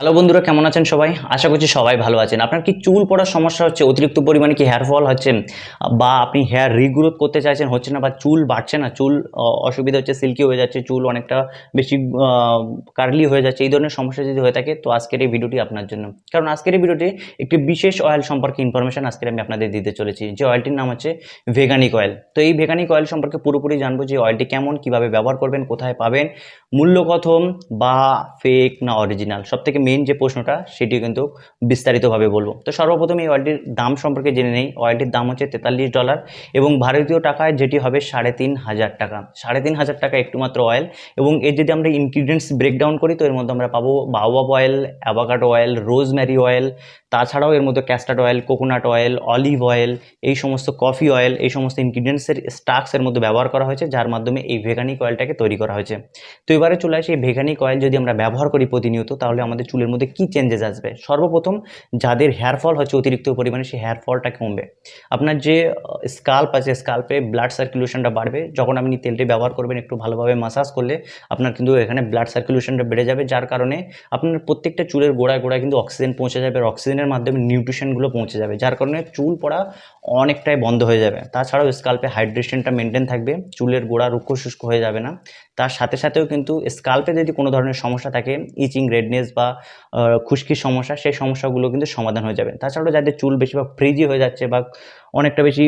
Hello বন্ধুরা, কেমন আছেন সবাই? আশা করছি সবাই ভালো আছেন। আপনার কি চুল পড়ার সমস্যা হচ্ছে? অতিরিক্ত পরিমাণে কি হেয়ার ফল হচ্ছে? বা আপনি হেয়ার রিগ্রোথ করতে চাইছেন, হচ্ছে না বা চুল বাড়ছে না? চুল অসুবিধা হচ্ছে সিল্কি হয়ে যাচ্ছে, চুল অনেকটা বেশি কার্লি হয়ে যাচ্ছে, এই ধরনের সমস্যা যদি হয়ে থাকে, তো আজকের এই ভিডিওটি আপনার জন্য। কারণ আজকের এই ভিডিওটি একটি বিশেষ অয়েল সম্পর্কে ইনফরমেশন আজকে আমি আপনাদের দিতে চলেছি। যে অয়েলটির নাম হচ্ছে ভেগানিক অয়েল তো এই ভেগানিক অয়েল সম্পর্কে পুরোপুরি জানব যে অয়েলটি কেমন, কীভাবে ব্যবহার করবেন, কোথায় পাবেন, মূল্য কত, বা ফেক না অরিজিনাল সব থেকে মেন যে প্রশ্নটা সেটি কিন্তু বিস্তারিতভাবে বলব। তো সর্বপ্রথম এই অয়েলটির দাম সম্পর্কে জেনে নেই। অয়েলটির দাম হচ্ছে তেতাল্লিশ ডলার এবং ভারতীয় টাকায় যেটি হবে সাড়ে তিন হাজার টাকা। সাড়ে তিন হাজার টাকা একটুমাত্র অয়েল এবং এর যদি আমরা ইনগ্রিডিয়েন্টস ব্রেকডাউন করি, তো এর মধ্যে আমরা পাবো baobab oil avocado oil rosemary oil তাছাড়াও এর মধ্যে castor oil coconut oil olive oil এই সমস্ত কফি অয়েল এই সমস্ত ইনগ্রিডিয়েন্টসের স্টাক্সের মধ্যে ব্যবহার করা হয়েছে, যার মাধ্যমে এই ভেগানিক অয়েলটাকে তৈরি করা হয়েছে। তো এবারে চলে আসি, এই ভেগানিক অয়েল যদি আমরা ব্যবহার করি প্রতিনিয়ত, তাহলে আমাদের চুলের মধ্যে কী চেঞ্জেস আসবে? সর্বপ্রথম যাদের হেয়ার ফল হচ্ছে অতিরিক্ত পরিমাণে সেই হেয়ার ফলটা কমবে। আপনার যে স্কাল্প আছে স্কাল্পে ব্লাড সার্কুলেশনটা বাড়বে। যখন আপনি তেলটি ব্যবহার করবেন একটু ভালোভাবে মাসাজ করলে আপনার কিন্তু এখানে ব্লাড সার্কুলেশনটা বেড়ে যাবে, যার কারণে আপনার প্রত্যেকটা চুলের গোড়ায় গোড়ায় কিন্তু অক্সিজেন পৌঁছে যাবে আর অক্সিজেনের মাধ্যমে নিউট্রিশনগুলো পৌঁছে যাবে, যার কারণে চুল পড়া অনেকটাই বন্ধ হয়ে যাবে। তাছাড়াও স্কাল্পে হাইড্রেশনটা মেনটেন থাকবে, চুলের গোড়া রুক্ষ শুষ্ক হয়ে যাবে না। তার সাথে সাথেও কিন্তু স্কাল্পে যদি কোনো ধরনের সমস্যা থাকে ইচিং রেডনেস বা খুশকির সমস্যা, সেই সমস্যাগুলো কিন্তু সমাধান হয়ে যাবে। তাছাড়াও যাদের চুল বেশিরভাগ ফ্রিজি হয়ে যাচ্ছে বা অনেকটা বেশি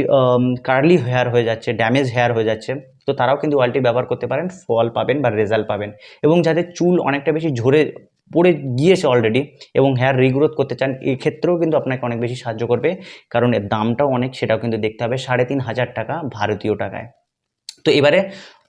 কার্লি হেয়ার হয়ে যাচ্ছে ড্যামেজ হেয়ার হয়ে যাচ্ছে, তো তারাও কিন্তু অয়েলটি ব্যবহার করতে পারেন ফল পাবেন বা রেজাল্ট পাবেন। এবং যাদের চুল অনেকটা বেশি ঝরে পড়ে গিয়েছে অলরেডি এবং হেয়ার রিগ্রোথ করতে চান, এক্ষেত্রেও কিন্তু আপনাকে অনেক বেশি সাহায্য করবে, কারণ এর দামটাও অনেক, সেটাও কিন্তু দেখতে হবে সাড়ে তিন হাজার টাকা ভারতীয় টাকায়। তো এবারে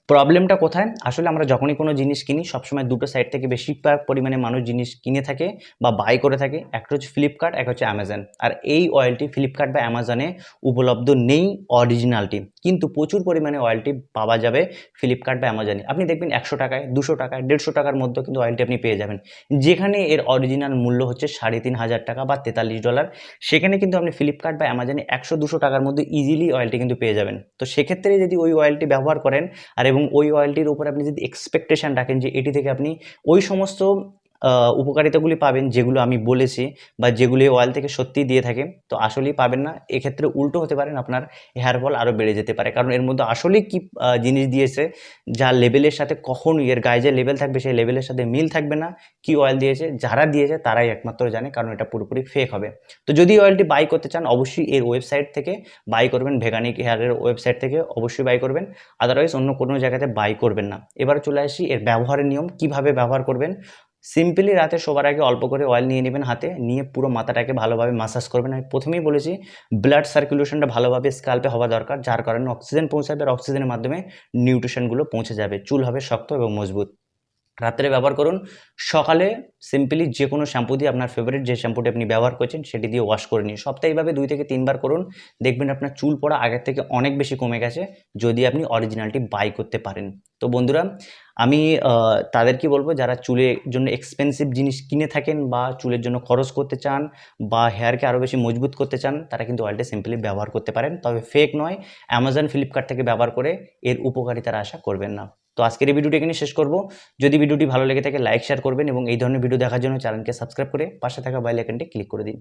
প্রবলেমটা কোথায়? আসলে আমরা যখনই কোনো জিনিস কিনি, সবসময় দুটো সাইড থেকে বেশি পা- পরিমাণে মানুষ জিনিস কিনে থাকে বা বাই করে থাকে। একটা হচ্ছে ফ্লিপকার্ট এক হচ্ছে অ্যামাজন আর এই অয়েলটি ফ্লিপকার্ট বা অ্যামাজনে উপলব্ধ নেই অরিজিনালটি কিন্তু প্রচুর পরিমাণে অয়েলটি পাওয়া যাবে ফ্লিপকার্ট বা অ্যামাজনে আপনি দেখবেন একশো টাকায়, দুশো টাকায়, দেড়শো টাকার মধ্যে কিন্তু অয়েলটি আপনি পেয়ে যাবেন। যেখানে এর অরিজিনাল মূল্য হচ্ছে সাড়ে তিন হাজার টাকা বা তেতাল্লিশ ডলার সেখানে কিন্তু আপনি ফ্লিপকার্ট বা অ্যামাজনে একশো দুশো টাকার মধ্যে ইজিলি অয়েলটি কিন্তু পেয়ে যাবেন। তো সেক্ষেত্রে যদি ওই অয়েলটি ব্যবহার করেন, আর এবং ওই অয়েলটির উপর আপনি যদি এক্সপেকটেশান রাখেন যে এটি থেকে আপনি ওই সমস্ত উপকারিতাগুলি পাবেন যেগুলো আমি বলেছি বা যেগুলি অয়েল থেকে সত্যিই দিয়ে থাকে। তো আসলেই পাবেন না। এক্ষেত্রে উল্টো হতে পারেন, আপনার হেয়ার ফল আরও বেড়ে যেতে পারে। কারণ এর মধ্যে আসলেই কি জিনিস দিয়েছে যা লেভেলের সাথে কখনই, এর গায়ে যে লেভেল থাকবে সেই লেভেলের সাথে মিল থাকবে না। কি অয়েল দিয়েছে, যারা দিয়েছে তারাই একমাত্র জানে, কারণ এটা পুরোপুরি ফেক হবে। তো যদি অয়েলটি বাই করতে চান, অবশ্যই এর ওয়েবসাইট থেকে বাই করবেন, ভেগানিক হেয়ারের ওয়েবসাইট থেকে অবশ্যই বাই করবেন। আদারওয়াইজ অন্য কোনো জায়গাতে বাই করবেন না। এবার চলে আসি এর ব্যবহারের নিয়ম, কীভাবে ব্যবহার করবেন? সিম্পলি রাতে শোবার আগে অল্প করে অয়েল নিয়ে নেবেন হাতে, নিয়ে পুরো মাথাটাকে ভালোভাবে মাসাজ করবেন। আমি প্রথমেই বলেছি ব্লাড সার্কুলেশনটা ভালোভাবে স্কাল্পে হওয়া দরকার, যার কারণে অক্সিজেন পৌঁছাবে আর অক্সিজেনের মাধ্যমে নিউট্রিশনগুলো পৌঁছে যাবে। চুল হবে শক্ত এবং মজবুত। রাত্রে ব্যবহার করুন। সকালে সিম্পলি যে কোনো শ্যাম্পু দিয়ে আপনার ফেভারিট যে শ্যাম্পুটি আপনি ব্যবহার করছেন সেটি দিয়ে ওয়াশ করে নিন। সপ্তাহে এইভাবে দুই থেকে তিনবার করুন। দেখবেন আপনার চুল পড়া আগের থেকে অনেক বেশি কমে গেছে যদি আপনি অরিজিনালটি বাই করতে পারেন। তো বন্ধুরা আমি আহ, তাদেরকে বলব যারা চুলের জন্য এক্সপেন্সিভ জিনিস কিনে থাকেন বা চুলের জন্য খরচ করতে চান বা হেয়ারকে আরও বেশি মজবুত করতে চান তারা কিন্তু অয়েলটা সিম্পলি ব্যবহার করতে পারেন। তবে ফেক নয় অ্যামাজন ফ্লিপকার্ট থেকে ব্যবহার করে এর উপকারিতার আশা করবেন না। তো আজকের এই ভিডিওটি এখানে শেষ করব। যদি ভিডিওটি ভালো লেগে থাকে লাইক শেয়ার করবেন এবং এই ধরনের ভিডিও দেখার জন্য চ্যানেলকে সাবস্ক্রাইব করে পাশে থাকা বেল আইকনটি ক্লিক করে দিন।